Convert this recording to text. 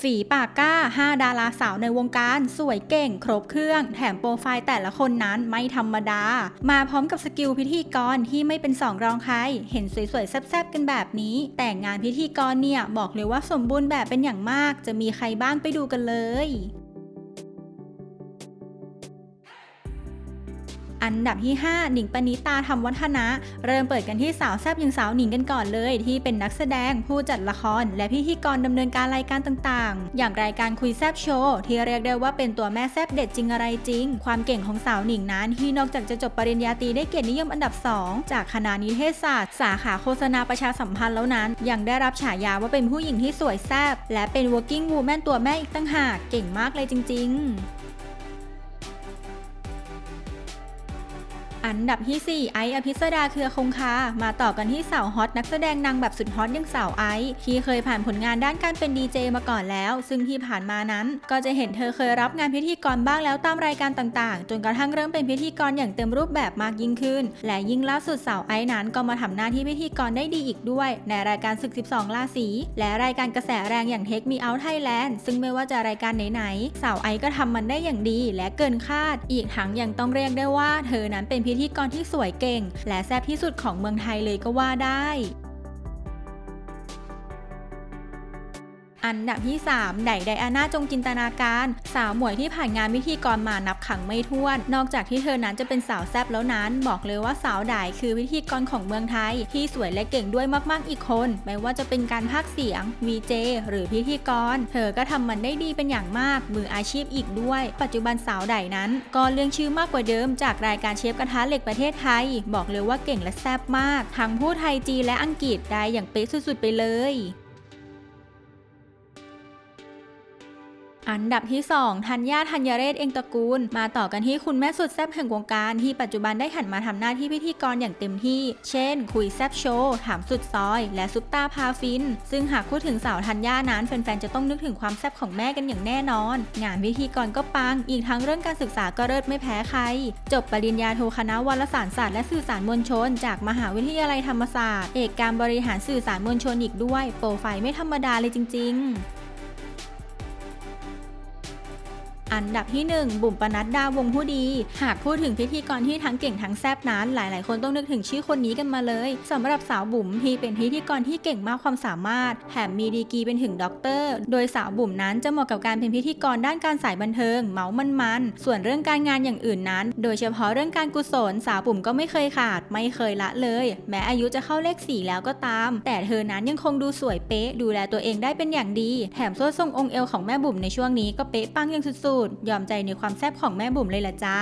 ฝีปากกล้า 5 ดาราสาวในวงการ สวยเก่ง ครบเครื่อง แถมโปรไฟล์แต่ละคนนั้นไม่ธรรมดา มาพร้อมกับสกิลพิธีกรที่ไม่เป็นสองรองใคร เห็นสวยๆ แซ่บๆ กันแบบนี้ แต่งานพิธีกรเนี่ย บอกเลยว่าสมบูรณ์แบบเป็นอย่างมาก จะมีใครบ้างไปดูกันเลย อันดับที่ 5 หนิงปณิตาธรรมวัฒนะ เริ่มเปิดกันที่สาวแซบอย่างสาวหนิงกันก่อนเลย ที่เป็นนักแสดงผู้จัดละคร และพิธีกรดำเนินการรายการต่างๆ อย่างรายการคุยแซบโชว์ที่เรียกได้ว่าเป็นตัวแม่แซบเด็ดจริงอะไรจริง ความเก่งของสาวหนิงนั้นที่นอกจากจะจบปริญญาตรีได้เกียรตินิยมอันดับ 2 จากคณะนิเทศศาสตร์ สาขาโฆษณาประชาสัมพันธ์แล้วนั้น ยังได้รับฉายาว่าเป็นผู้หญิงที่สวยแซบและเป็น working woman ตัวแม่อีกตั้งหากเก่งมากเลยจริง ๆ อันดับที่ 4 ไอซ์อภิสดาเครือคงคา มาต่อกันที่สาวฮอตนักแสดงนางแบบสุดฮอตอย่างสาวไอซ์ที่เคยผ่านผลงานด้านการเป็นดีเจมาก่อนแล้ว ซึ่งที่ผ่านมานั้น ก็จะเห็นเธอเคยรับงานพิธีกรบ้างแล้วตามรายการต่างๆ จนกระทั่งเริ่มเป็นพิธีกรอย่างเต็มรูปแบบมากยิ่งขึ้น และยิ่งล่าสุดสาวไอซ์นั้นก็มาทำหน้าที่พิธีกรได้ดีอีกด้วย ในรายการศึก 12 ราศีและรายการกระแสแรงอย่างเทคมีเอาไทยแลนด์ซึ่งไม่ว่าจะรายการไหนๆสาวไอซ์ก็ทำมันได้อย่างดีและเกินคาด อีกทั้งยังต้องเรียกได้ว่าเธอนั้นเป็นพิธีกรที่สวยเก่ง และแซ่บที่สุดของเมืองไทยเลยก็ว่าได้ อันดับที่ 3 ไดไดอาน่าจงจินตนาการ สาวหมวยที่ผ่านงานพิธีกรมานับขังไม่ถ้วน นอกจากที่เธอนั้นจะเป็นสาวแซบแล้วนั้น บอกเลยว่าสาวไดคือพิธีกรของเมืองไทย ที่สวยและเก่งด้วยมากๆอีกคน ไม่ว่าจะเป็นการพากย์เสียง VJ หรือพิธีกร เธอก็ทำมันได้ดีเป็นอย่างมาก มืออาชีพอีกด้วย ปัจจุบันสาวไดนั้น ก็เรื่องชื่อมากกว่าเดิม จากรายการเชฟกระทะเหล็กประเทศไทย บอกเลยว่าเก่งและแซบมาก ทั้งพูดไทยจีนและอังกฤษได้อย่างเป๊ะสุดๆไปเลย อันดับที่ 2 ธัญญาธัญเรศเองตระกูล มาต่อกันที่คุณแม่สุดแซ่บแห่งวงการที่ปัจจุบันได้หันมาทำหน้าที่พิธีกรอย่างเต็มที่ เช่น คุยแซ่บโชว์ถามสุดซอย และซุปตาพาฟิน ซึ่งหากพูดถึงสาวธัญญานั้นแฟนๆจะต้องนึกถึงความแซ่บของแม่กันอย่างแน่นอน งานพิธีกรก็ปัง อีกทั้งเรื่องการศึกษาก็เลิศไม่แพ้ใคร จบปริญญาโทคณะวารสารศาสตร์และสื่อสารมวลชน จากมหาวิทยาลัยธรรมศาสตร์ เอกการบริหารสื่อสารมวลชนอีกด้วย โปรไฟล์ไม่ธรรมดาเลยจริง ๆ อันดับที่ 1 บุ๋มปนัดดาวงผู้ดี หากพูดถึงพิธีกรที่ทั้งเก่งทั้งแซบนั้น หลาย ๆ คนต้องนึกถึงชื่อคนนี้กันมาเลยสำหรับสาวบุ๋มที่เป็นพิธีกรที่เก่งมากความสามารถแถมมีดีกีเป็นถึงด็อกเตอร์ โดยสาวบุ๋มนั้นจะเหมาะกับการเป็นพิธีกรด้านการสายบันเทิง เมามันมันส่วนเรื่องการงานอย่างอื่นนั้น โดยเฉพาะเรื่องการกุศลสาวบุ๋มก็ไม่เคยขาด ไม่เคยละเลย แม้อายุจะเข้าเลขสี่แล้วก็ตาม แต่เธอนั้นยังคงดูสวยเป๊ะ ดูแลตัวเองได้เป็นอย่างดี แถมโซ่ทรงองค์เอวของแม่บุ๋มในช่วงนี้ก็เป๊ะปังอย่างสุดดยอมใจในความแซ่บของแม่บุ๋มเลยล่ะจ้า